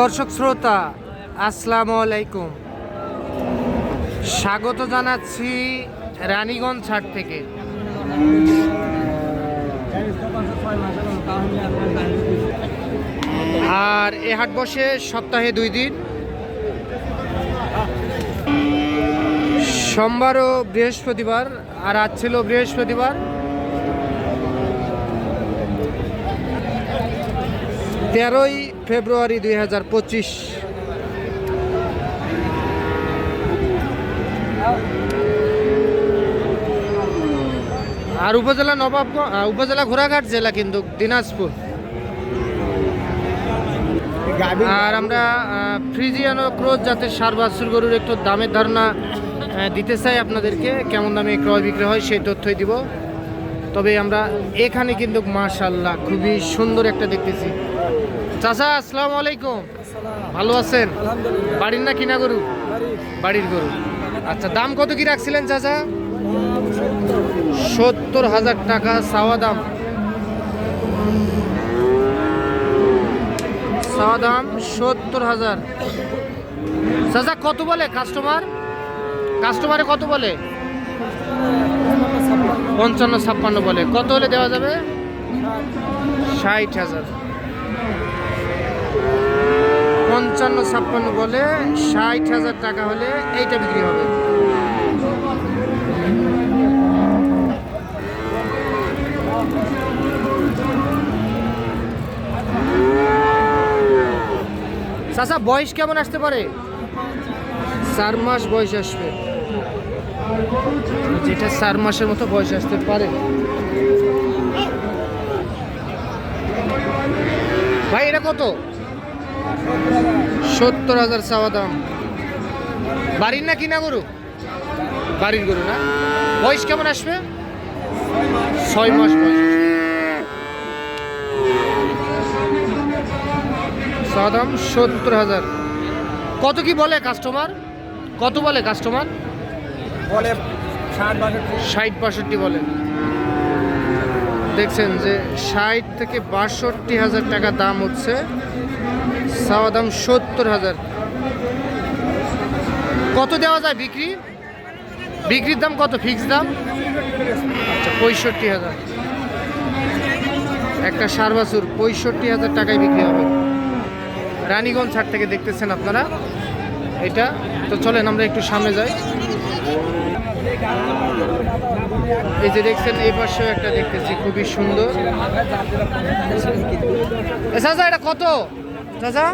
দর্শক শ্রোতা, আসসালামু আলাইকুম। স্বাগত জানাচ্ছি রানীগঞ্জ ছাট থেকে। আর এ হাট বসে সপ্তাহে দুই দিন। সোমবার ও বৃহস্পতিবার, আর আজ ছিল বৃহস্পতিবার। তেরোই ফেব্রুয়ারি দুই হাজার পঁচিশ। আর উপজেলা নবাব উপজেলা ঘোড়াঘাট জেলা কিন্তু দিনাজপুর। আর আমরা ফ্রিজিয়ানো ক্রোজ জাতের সার বাছুর গরুর একটু দামের ধারণা দিতে চাই আপনাদেরকে। কেমন দামে ক্রয় বিক্রি হয় সেই তথ্যই দিব। তবে আমরা এখানে কিন্তু মাশাল্লাহ খুবই সুন্দর একটা দেখতেছি। চাচা আসসালামু আলাইকুম। ভালো আছেন? বাড়ির না কিনা গরু? বাড়ির। গরু। আচ্ছা দাম কত কি রাখছিলেন চাচা? সত্তর হাজার টাকা চাওয়া দাম। চাওয়া দাম সত্তর হাজার। চাচা কত বলে কাস্টমার? কাস্টমারে কত বলে? পঞ্চান্ন ছাপ্পান্ন। বলে। কত হলে দেওয়া যাবে? ষাট হাজার। পঞ্চান্ন ছাপ্পান্ন বলে ষাট হাজার টাকা হলে এইটা বিক্রি হবে। চাচা, বয়স কেমন আসতে পারে? চার মাস বয়স আসবে। যেটা চার মাসের মতো বয়স আসতে পারে। ভাই, এটা কত? সত্তর হাজার চাওয়া দাম। বাড়ির না কিনা গরু? বাড়ির গরু না? বয়স কেমন আসবে? ছয় মাস বয়স। চাওয়া দাম সত্তর হাজার। কত কি বলে কাস্টমার কত বলে কাস্টমার বলে ষাট ষাট বাষট্টি বলে। দেখছেন যে ষাট থেকে বাষট্টি হাজার টাকা দাম হচ্ছে। চাওয়া দাম সত্তর হাজার। কত দেওয়া যায় বিক্রি? বিক্রির দাম কত? ফিক্স দাম? আচ্ছা পঁয়ষট্টি হাজার। একটা সার বাছুর পঁয়ষট্টি হাজার টাকায় বিক্রি হবে। রানীগঞ্জ হাট থেকে দেখতেছেন আপনারা। এটা তো চলেন, আমরা একটু সামনে যাই। এই যে দেখছেন, এই পাশেও একটা দেখতেছি, খুবই সুন্দর। এটা কত? চাচা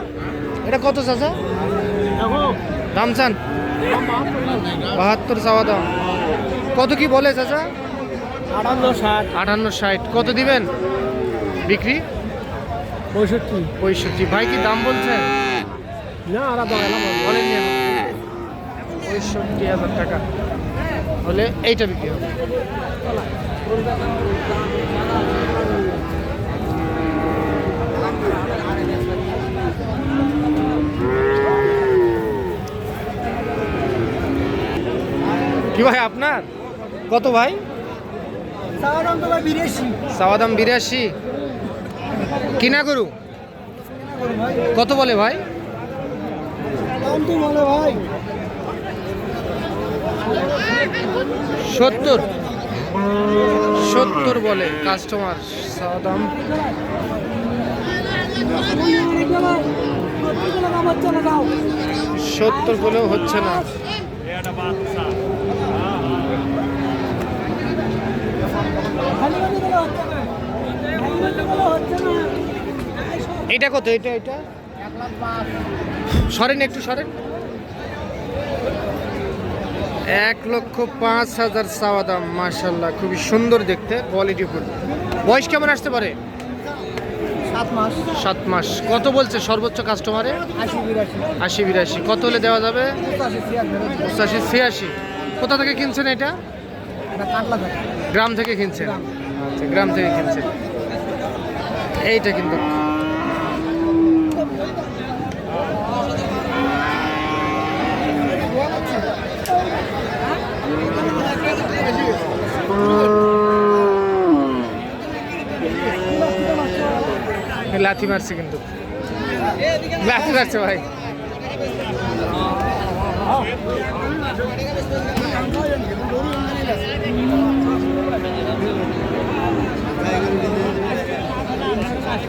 এটা কত চাচা? দাম চান বাহাত্তর চাওয়া দাম কত কি বলে চাচা? আটান্ন ষাট। আটান্ন ষাট। কত দিবেন? বিক্রি? পঁয়ষট্টি। পঁয়ষট্টি। ভাই কি দাম বলছেন না আর বলেন পঁয়ষট্টি হাজার টাকা। হলে এইটা বিক্রি হবে। কি ভাই আপনার? কত ভাই? বিরাশি। চাওয়া দাম বিরাশি কিনা গরু কত বলে ভাই? সত্তর। সত্তর বলে কাস্টমার চাওয়া সত্তর বলেও হচ্ছে না। এটা কত? এটা এটা? সরেন একটু সরেন। এক লক্ষ পাঁচ হাজার চাওয়া দাম মার্শাল্লাহ খুবই সুন্দর দেখতে কোয়ালিটি ফুল। বয়স কেমন আসতে পারে? সাত মাস। সাত মাস। কত বলছে সর্বোচ্চ কাস্টমারে আশি বিরাশি। কত হলে দেওয়া যাবে? পঁচাশি ছিয়াশি। কোথা থেকে কিনছেন এটা? গ্রাম থেকে কিনছেন? আচ্ছা গ্রাম থেকে কিনছেন এইটা কিন্তু। লাথি মারছে কিন্তু। গ্লাসে মারছে ভাই।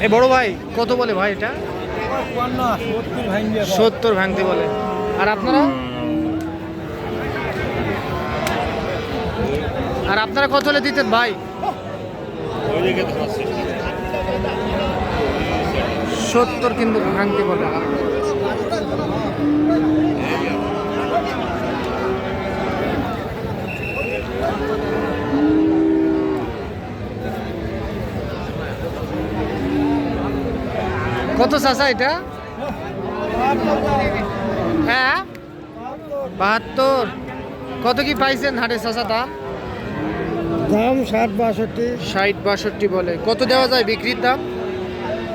এ বড় ভাই, কত বলে ভাই এটা? সত্তর ভাঙতে বলে। আর আপনারা? আর আপনারা কত হলে দিতেন ভাই? সত্তর কিন্তু ভাঙতে বলে। কত চাষা এটা? হ্যাঁ? বাহাত্তর। কত কি পাইছেন হাটে চাষা দাম? দাম ষাট বাষট্টি। ষাট বাষট্টি বলে। কত দেওয়া যায় বিক্রির দাম?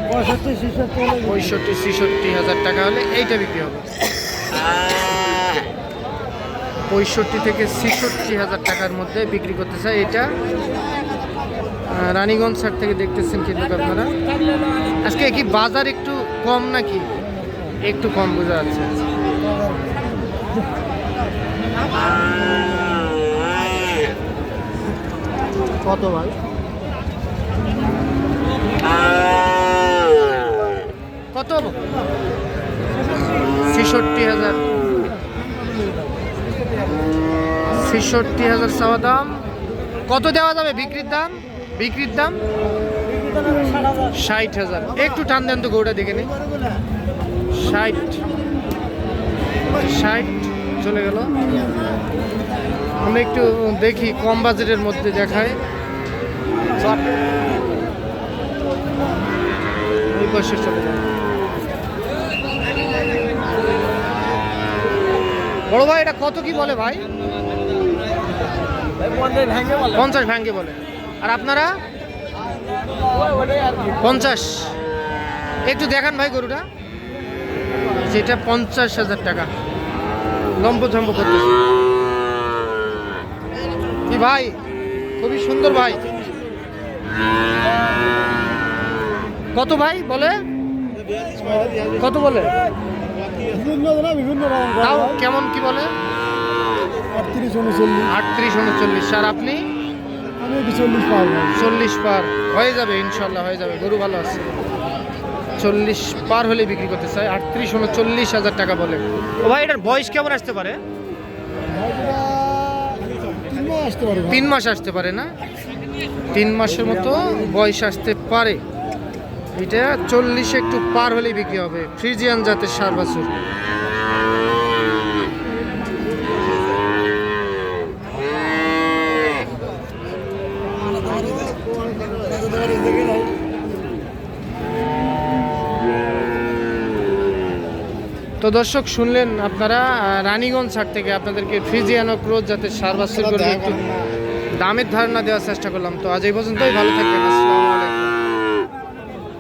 পঁয়ষট্টি ছেষট্টি পঁয়ষট্টি ছেষট্টি হাজার টাকা হলে এইটা বিক্রি হবে। পঁয়ষট্টি থেকে ছেষট্টি হাজার টাকার মধ্যে বিক্রি করতে চাই এটা। রানীগঞ্জ সাইড থেকে দেখতেছেন কিন্তু আপনারা। আজকে কি বাজার একটু কম নাকি? একটু কম বোঝা যাচ্ছে। কত ভাই? কত? ছেষট্টি হাজার। ছেষট্টি হাজার চাওয়া দাম। কত দেওয়া যাবে বিক্রির দাম? বিক্রির দাম? ষাট হাজার। একটু টান দেন তো গৌটা দেখে নি। ষাট। ষাট চলে গেল। আমরা একটু দেখি কম বাজেটের মধ্যে দেখায়। বড় ভাই, এটা কত কি বলে ভাই? পঞ্চাশ ভাঙ্গে বলে। আর আপনারা? পঞ্চাশ। একটু দেখান ভাই গরুটা। যেটা পঞ্চাশ হাজার টাকা। লম্ব ঝম্ব করতেছে। কি ভাই? খুবই সুন্দর ভাই। কত ভাই বলে? কত বলে? বিভিন্ন কেমন কি বলে? আটত্রিশ উনচল্লিশ। আটত্রিশ উনচল্লিশ। আর আপনি? চল্লিশ পারব চল্লিশ পার। হয়ে যাবে ইনশাল্লাহ হয়ে যাবে। গরু ভালো আছে। চল্লিশ পার হলে বিক্রি করতে চাই। আটত্রিশ উনচল্লিশ হাজার টাকা বলে। ও ভাই এটার বয়স কেমন আসতে পারে? তিন মাস আসতে তিন মাস আসতে পারে না? তিন মাসের মতো বয়স আসতে পারে। এটা চল্লিশে একটু পার হলেই বিক্রি হবে। ফ্রিজিয়ান জাতের সার বাছুর। তো দর্শক শুনলেন আপনারা রানীগঞ্জ হাট থেকে আপনাদেরকে ফ্রিজিয়ানো ক্রোজ জাতের সার একটু দামের ধারণা দেওয়ার চেষ্টা করলাম। তো আজ এই পর্যন্তই ভালো থাকবেন আসসালামু